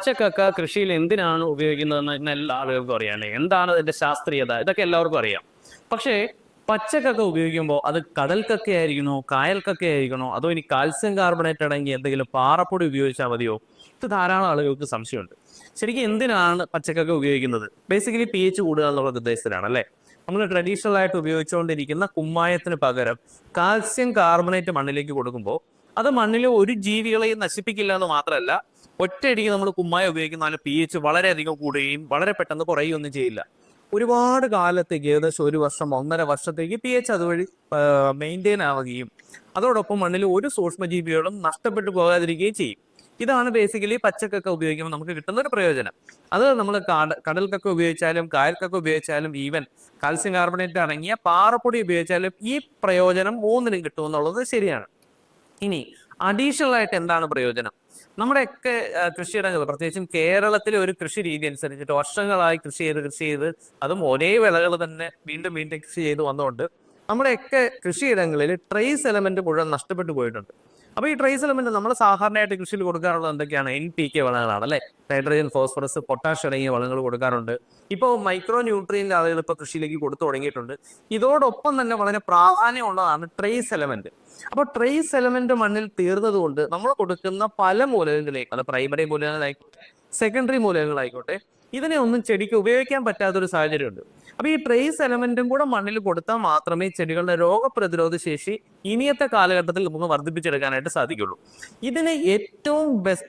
പച്ചക്കക്ക കൃഷിയിൽ എന്തിനാണ് ഉപയോഗിക്കുന്നതെന്ന് എല്ലാ ആളുകൾക്കും അറിയാം എന്താണ് അതിന്റെ ശാസ്ത്രീയത? ഇതൊക്കെ എല്ലാവർക്കും അറിയാം. പക്ഷേ പച്ചക്കക്ക ഉപയോഗിക്കുമ്പോൾ അത് കടൽ കക്കയായിരിക്കണോ കായൽ കക്കയായിരിക്കണോ അതോ ഇനി കാൽസ്യം കാർബണേറ്റ് അടങ്ങി എന്തെങ്കിലും പാറപ്പൊടി ഉപയോഗിച്ചാൽ മതിയോ? ഇത് ധാരാളം ആളുകൾക്ക് സംശയമുണ്ട്. ശരിക്കും എന്തിനാണ് പച്ചക്കക്ക ഉപയോഗിക്കുന്നത്? ബേസിക്കലി പി എച്ച് കൂടുക എന്നുള്ള ഉദ്ദേശത്തിലാണ് അല്ലേ? നമ്മൾ ട്രഡീഷണൽ ആയിട്ട് ഉപയോഗിച്ചുകൊണ്ടിരിക്കുന്ന കുമ്മായത്തിന് പകരം കാൽസ്യം കാർബണേറ്റ് മണ്ണിലേക്ക് കൊടുക്കുമ്പോൾ അത് മണ്ണിലെ ഒരു ജീവികളെയും നശിപ്പിക്കില്ല എന്ന് മാത്രമല്ല ഒറ്റയടിക്ക് നമ്മൾ കുമ്മായ ഉപയോഗിക്കുന്ന പി എച്ച് വളരെയധികം കൂടുകയും വളരെ പെട്ടെന്ന് കുറയുകയൊന്നും ചെയ്യില്ല. ഒരുപാട് കാലത്തേക്ക് ഏകദേശം ഒരു വർഷം ഒന്നര വർഷത്തേക്ക് പി എച്ച് അതുവഴി മെയിന്റെയിൻ ആവുകയും അതോടൊപ്പം മണ്ണിൽ ഒരു സൂക്ഷ്മജീവികളും നഷ്ടപ്പെട്ടു പോകാതിരിക്കുകയും ചെയ്യും. ഇതാണ് ബേസിക്കലി പച്ചക്കൊക്കെ ഉപയോഗിക്കുമ്പോൾ നമുക്ക് കിട്ടുന്ന ഒരു പ്രയോജനം. അത് നമ്മൾ കടൽക്കൊക്കെ ഉപയോഗിച്ചാലും കായൽക്കൊക്കെ ഉപയോഗിച്ചാലും ഈവൻ കാൽസ്യം കാർബണേറ്റ് അടങ്ങിയ പാറപ്പൊടി ഉപയോഗിച്ചാലും ഈ പ്രയോജനം മൂന്നിനും കിട്ടുമെന്നുള്ളത് ശരിയാണ്. ഇനി അഡീഷണൽ ആയിട്ട് എന്താണ് പ്രയോജനം? നമ്മുടെയൊക്കെ കൃഷിയിടങ്ങൾ പ്രത്യേകിച്ചും കേരളത്തിലെ ഒരു കൃഷി രീതി അനുസരിച്ചിട്ട് വർഷങ്ങളായി കൃഷി ചെയ്ത് കൃഷി ചെയ്ത് അതും ഒരേ വിളകൾ തന്നെ വീണ്ടും വീണ്ടും കൃഷി ചെയ്ത് വന്നുകൊണ്ട് നമ്മുടെയൊക്കെ കൃഷിയിടങ്ങളിൽ ട്രേസ് എലമെന്റ് മുഴുവൻ നഷ്ടപ്പെട്ടു പോയിട്ടുണ്ട്. അപ്പൊ ഈ ട്രേസ് എലമെന്റ് നമ്മൾ സാധാരണയായിട്ട് കൃഷിയിൽ കൊടുക്കാറുള്ളത് എന്തൊക്കെയാണ്? എൻ പി കെ വളങ്ങളാണ് അല്ലെ? നൈട്രജൻ ഫോസ്ഫറസ് പൊട്ടാഷ് അടങ്ങിയ വളങ്ങൾ കൊടുക്കാറുണ്ട്. ഇപ്പോൾ മൈക്രോ ന്യൂട്രിയൻ ആളുകൾ ഇപ്പോൾ കൃഷിയിലേക്ക് കൊടുത്തു തുടങ്ങിയിട്ടുണ്ട്. ഇതോടൊപ്പം തന്നെ വളരെ പ്രാധാന്യമുള്ളതാണ് ട്രേസ് എലമെന്റ് അപ്പോൾ ട്രേസ് എലമെന്റ് മണ്ണിൽ തീർന്നതുകൊണ്ട് നമ്മൾ കൊടുക്കുന്ന പല മൂലകങ്ങളിലേക്ക് അത് പ്രൈമറി മൂലകങ്ങളായിക്കോട്ടെ സെക്കൻഡറി മൂലകങ്ങളായിക്കോട്ടെ ഇതിനെ ഒന്നും ചെടിക്ക് ഉപയോഗിക്കാൻ പറ്റാത്തൊരു സാഹചര്യമുണ്ട്. അപ്പൊ ഈ ട്രേസ് എലമെന്റും കൂടെ മണ്ണിൽ കൊടുത്താൽ മാത്രമേ ചെടികളുടെ രോഗപ്രതിരോധ ശേഷി ഇനിയത്തെ കാലഘട്ടത്തിൽ നമുക്ക് വർദ്ധിപ്പിച്ചെടുക്കാനായിട്ട് സാധിക്കുള്ളൂ. ഇതിന് ഏറ്റവും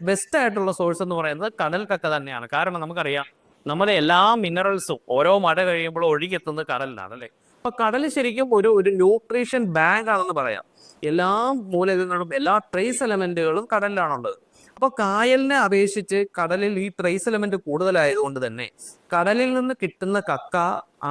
ബെസ്റ്റ് ആയിട്ടുള്ള സോഴ്സ് എന്ന് പറയുന്നത് കടൽ കക്ക തന്നെയാണ്. കാരണം നമുക്കറിയാം നമ്മുടെ എല്ലാ മിനറൽസും ഓരോ മഴ കഴിയുമ്പോൾ ഒഴുകിയെത്തുന്നത് കടലിലാണ് അല്ലേ? അപ്പൊ കടൽ ശരിക്കും ഒരു ഒരു ന്യൂട്രീഷൻ ബാങ്ക് ആണെന്ന് പറയാം. എല്ലാ മൂലകങ്ങളും എല്ലാ ട്രേസ് എലമെന്റുകളും കടലിലാണുള്ളത്. അപ്പൊ കായലിനെ അപേക്ഷിച്ച് കടലിൽ ഈ ട്രേസ് എലമെന്റ് കൂടുതലായതുകൊണ്ട് തന്നെ കടലിൽ നിന്ന് കിട്ടുന്ന കക്ക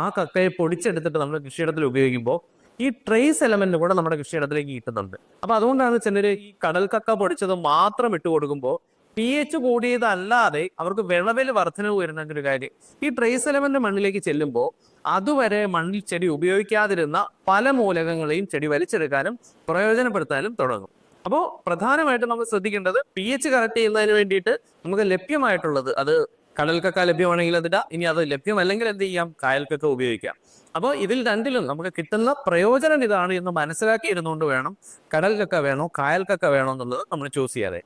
ആ കക്കയെ പൊടിച്ചെടുത്തിട്ട് നമ്മൾ കൃഷിയിടത്തിൽ ഉപയോഗിക്കുമ്പോൾ ഈ ട്രേസ് എലമെന്റ് കൂടെ നമ്മുടെ കൃഷിയിടത്തിലേക്ക് കിട്ടുന്നുണ്ട്. അപ്പൊ അതുകൊണ്ടാണ് ചിലർ ഈ കടൽ കക്ക പൊടിച്ചത് മാത്രം ഇട്ട് കൊടുക്കുമ്പോൾ പി എച്ച് കൂടിയതല്ലാതെ അവർക്ക് വിളവിൽ വർധനവ് വരുന്ന ഒരു കാര്യം. ഈ ട്രേസ് എലമെന്റ് മണ്ണിലേക്ക് ചെല്ലുമ്പോൾ അതുവരെ മണ്ണിൽ ചെടി ഉപയോഗിക്കാതിരുന്ന പല മൂലകങ്ങളെയും ചെടി വലിച്ചെടുക്കാനും പ്രയോജനപ്പെടുത്താനും തുടങ്ങും. അപ്പോൾ പ്രധാനമായിട്ട് നമ്മൾ ശ്രദ്ധിക്കേണ്ടത് പി എച്ച് കറക്റ്റ് ചെയ്യുന്നതിന് വേണ്ടിയിട്ട് നമുക്ക് ലഭ്യമായിട്ടുള്ളത് അത് കടൽക്കക്ക ലഭ്യമാണെങ്കിൽ അതിടാം ഇനി അത് ലഭ്യമല്ലെങ്കിൽ എന്ത് ചെയ്യാം? കായൽക്കൊക്കെ ഉപയോഗിക്കാം. അപ്പോൾ ഇതിൽ രണ്ടിലും നമുക്ക് കിട്ടുന്ന പ്രയോജനം ഇതാണ് എന്ന് മനസ്സിലാക്കി ഇരുന്നുകൊണ്ട് വേണം കടൽക്കൊക്കെ വേണോ കായൽക്കൊക്കെ വേണോ എന്നുള്ളത് നമ്മൾ ചൂസ് ചെയ്യാതെ.